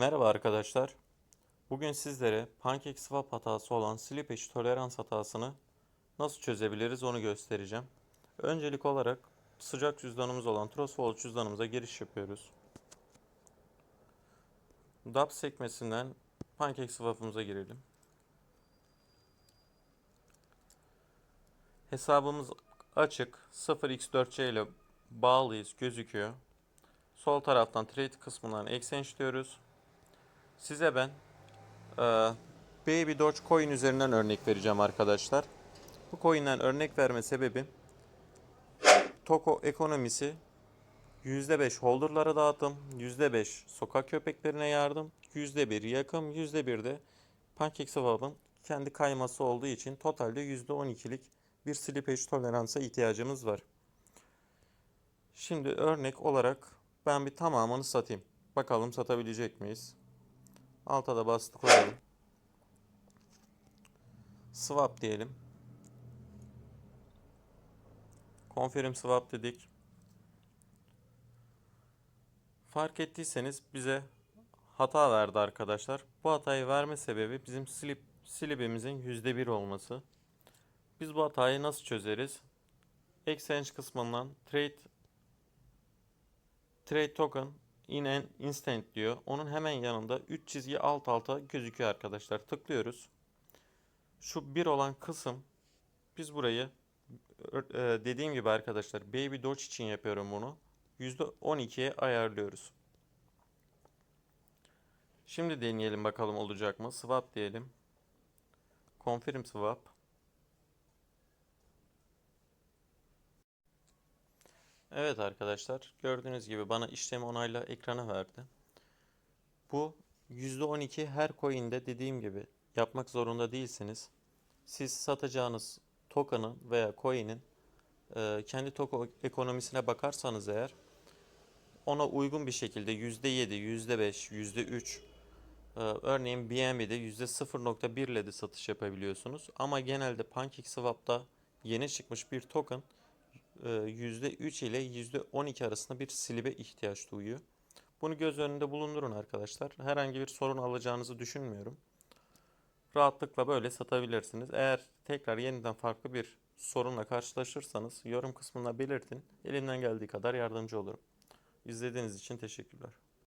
Merhaba arkadaşlar. Bugün sizlere PancakeSwap hatası olan slippage tolerans hatasını nasıl çözebiliriz onu göstereceğim. Öncelik olarak sıcak cüzdanımız olan Trustwallet cüzdanımıza giriş yapıyoruz. DApp sekmesinden PancakeSwap'ımıza girelim. Hesabımız açık. 0x4c ile bağlıyız gözüküyor. Sol taraftan trade kısmından exchange diyoruz. Size ben e, Baby Doge Coin üzerinden örnek vereceğim arkadaşlar. Bu coin'den örnek verme sebebim Toko ekonomisi %5 holderlara dağıtım, %5 sokak köpeklerine yardım, %1 yakım, %1 de PancakeSwap'ın kendi kayması olduğu için totalde %12'lik bir slippage toleransa ihtiyacımız var. Şimdi örnek olarak ben bir tamamını satayım. Bakalım satabilecek miyiz? Alta da bastı koyalım. Swap diyelim. Confirm swap dedik. Fark ettiyseniz bize hata verdi arkadaşlar. Bu hatayı verme sebebi bizim slip slibimizin %1 olması. Biz bu hatayı nasıl çözeriz? Exchange kısmından trade trade token in an instant diyor. Onun hemen yanında 3 çizgi alt alta gözüküyor arkadaşlar. Tıklıyoruz. Şu bir olan kısım biz burayı e, dediğim gibi arkadaşlar Baby Doge için yapıyorum bunu. %12'ye ayarlıyoruz. Şimdi deneyelim bakalım olacak mı? Swap diyelim. Confirm swap. Evet arkadaşlar gördüğünüz gibi bana işlemi onayla ekrana verdi. Bu %12 her coin'de dediğim gibi yapmak zorunda değilsiniz. Siz satacağınız token'ın veya coin'in e, kendi toko ekonomisine bakarsanız eğer ona uygun bir şekilde %7, %5, %3 e, örneğin BNB'de %0.1 ile de satış yapabiliyorsunuz. Ama genelde PancakeSwap'ta yeni çıkmış bir token %3 ile %12 arasında bir slibe ihtiyaç duyuyor. Bunu göz önünde bulundurun arkadaşlar. Herhangi bir sorun alacağınızı düşünmüyorum. Rahatlıkla böyle satabilirsiniz. Eğer tekrar yeniden farklı bir sorunla karşılaşırsanız yorum kısmına belirtin. Elimden geldiği kadar yardımcı olurum. İzlediğiniz için teşekkürler.